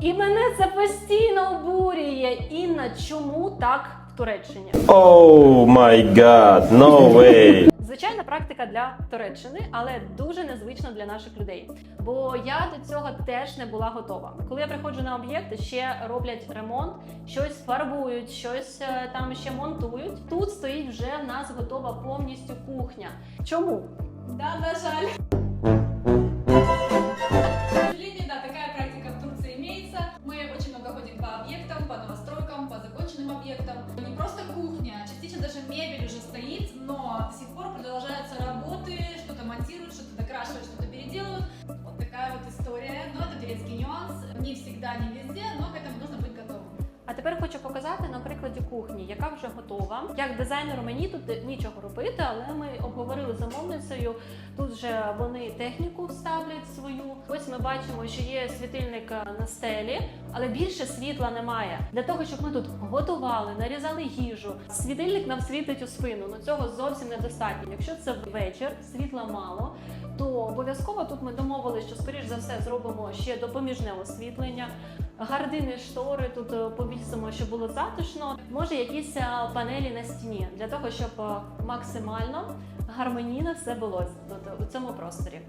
І мене це постійно обурює. Інна, чому так в Туреччині? Oh my god, no way. Звичайна практика для Туреччини, але дуже незвична для наших людей. Бо я до цього теж не була готова. Коли я приходжу на об'єкт, ще роблять ремонт, щось фарбують, щось е, там ще монтують. Тут стоїть вже в нас готова повністю кухня. Чому? Да, на жаль. Законченным объектам. Не просто кухня, частично даже мебель уже стоит, но до сих пор продолжаются работы, что-то монтируют, что-то докрашивают, что-то переделывают. Вот такая вот история. Но это турецкий нюанс. Не всегда, не везде, но к этому. А тепер хочу показати на прикладі кухні, яка вже готова. Як дизайнеру мені тут нічого робити, але ми обговорили замовницею. Тут же вони техніку ставлять свою. Ось ми бачимо, що є світильник е, на стелі, але більше світла немає. Для того, щоб ми тут готували, нарізали їжу, світильник нам світить у спину. Ну цього зовсім недостатньо. Якщо це вечір, світла мало, обов'язково тут ми домовилися, що скоріш за все зробимо ще допоміжне освітлення. Гардини штори тут е, повісимо, щоб було затишно. Може, якісь е, панелі на стіні для того, щоб е, максимально гармонійно все було тут, у цьому просторі.